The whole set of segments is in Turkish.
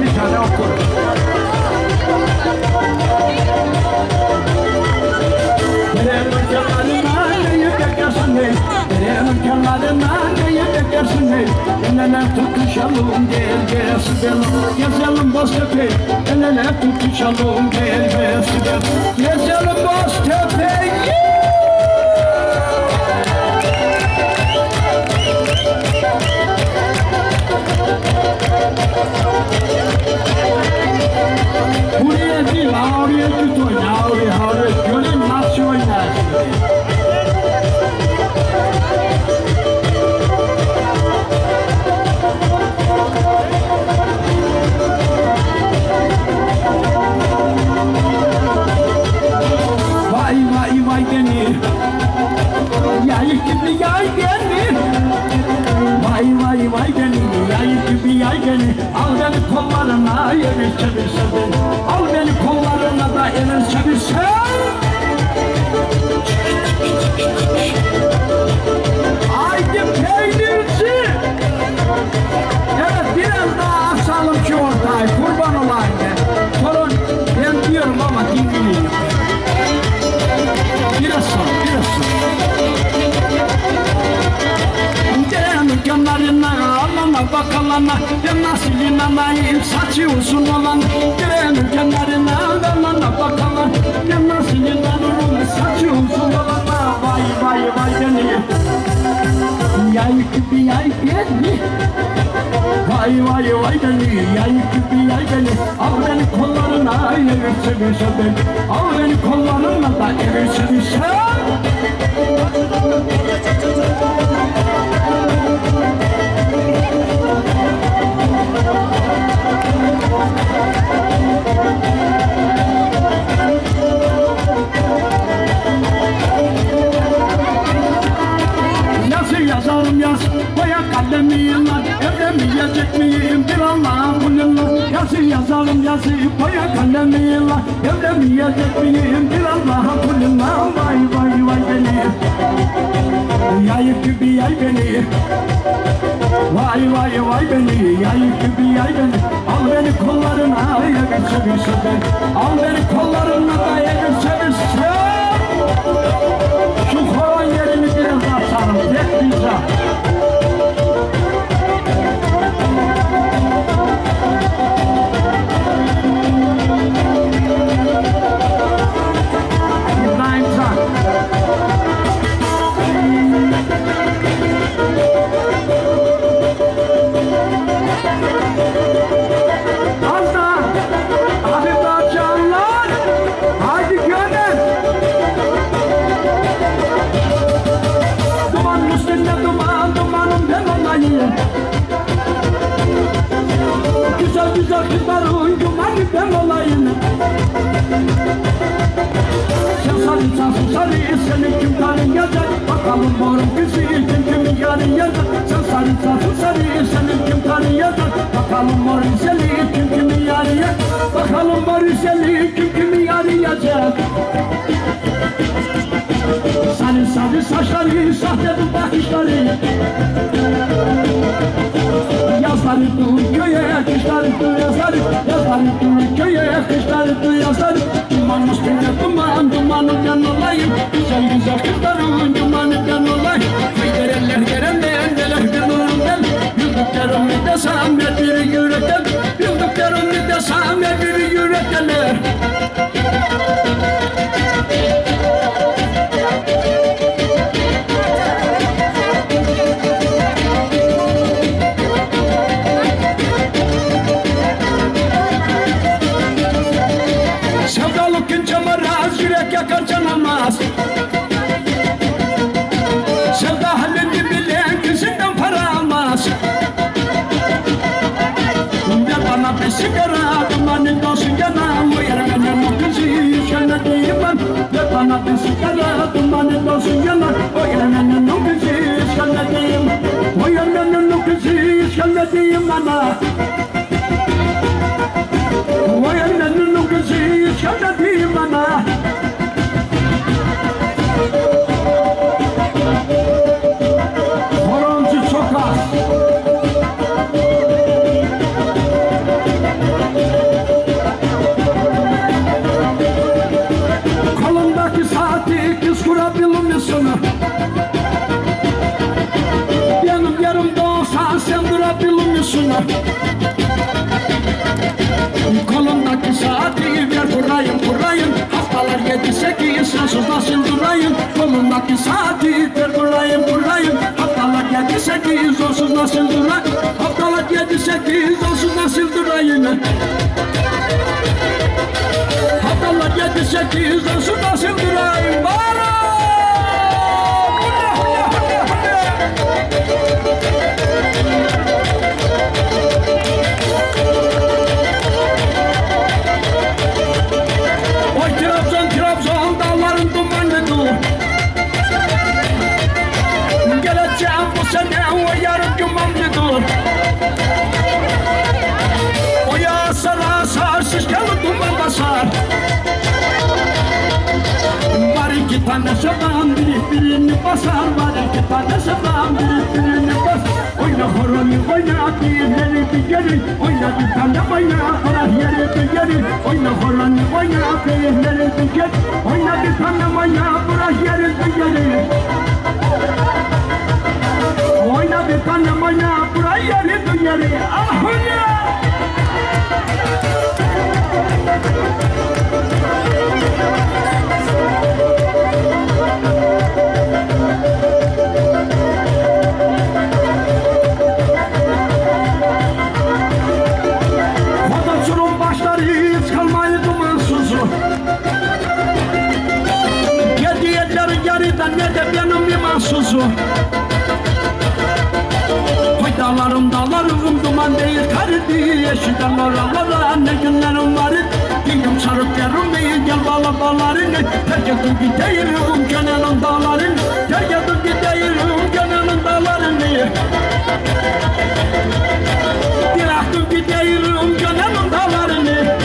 Bir tane okur. Derenin kenarına kıyı dökersin hey Derenin kenarına kıyı dökersin hey El ele tutuşalım gel gel Sibel Gezelim Boztepe El ele tutuşalım gel gel Sibel Gezelim Boztepe Buraya Vay vay vay beni Yay gibi yay beni Al beni kollarına çevirse beni Al beni kollarına da Yeni çevirse bakalana Ben nasıl inanayım? Saçı uzun olan Derenin kenarına alana bakalana Ben nasıl inanırım? Saçı uzun olana Vay vay vay beni. Yay gibi yay beni. Vay vay vay beni Yay gibi yay beni. Al beni kollarına evir beni. Al beni kollarına da evir çevirse Yazı yazarım yazı Boya kalemi lan Evlenmeyecek miyim bir Allah'ın kulunla Vay vay vay beni. Yay gibi yay beni. Vay vay vay beni. Yay gibi yay beni. Al beni kollarına çevirse beni Al beni kollarına da Bakalım morum kızı, kim kimi yarayacak Sen sarı sansın sarı, senin kim tanıyacak Bakalım morum seni, kim kimi yarayacak Bakalım morum seni, kim kimi yarayacak Sarı sarı saçları, sahte bu bakışları. Yazları dur köye, kışları dur yazları Yazları dur yürektenler Sevdalık ince maraz, yürek yakar canamaz Sevda halini bilen kızından para almaz. Ver bana bir sigara, dumanın bana bir sigara, dumanın olsun yanam Uyarmanın o kızı, şöyle diyeyim Uyarmanın o kızı, diyeyim bana Kolumdaki saati ver kurayım kurayım Haftalar yedi sekiz sensiz nasıl durayım. Kolumdaki saati ver kurayım kurayım Haftalar yedi sekiz onsuz nasıl durayım. Haftalar yedi sekiz onsuz nasıl durayım. Haftalar yedi sekiz onsuz tane şaban biri birini basar Var iki tane şaban biri birini basar. Oyna horonu oyna birileri bir gelin Oyna bir tane oyna bırak yeri bir gelin Oyna horonu oyna birileri bir gelin Oyna bir tane oyna bırak yeri bir gelin Oyna bir tane oyna bırak yeri bir gelin Ah ya! Motorcunun Yeşilden oralara ne günlerim var Dilim sarıp yerim değil gel bağla bağlarını Terk edip gideyim gönlümün dağlarını Terk edip gideyim gönlümün dağlarını Bıraktım gideyim gönlümün dağlarını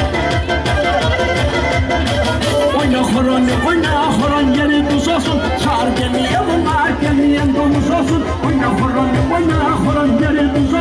Oyna horon, oyna horon yeri tuz olsun Çağır gelmeyen bunlar gelmeyen domuz olsun Oyna horon, oyna horon yeri tuz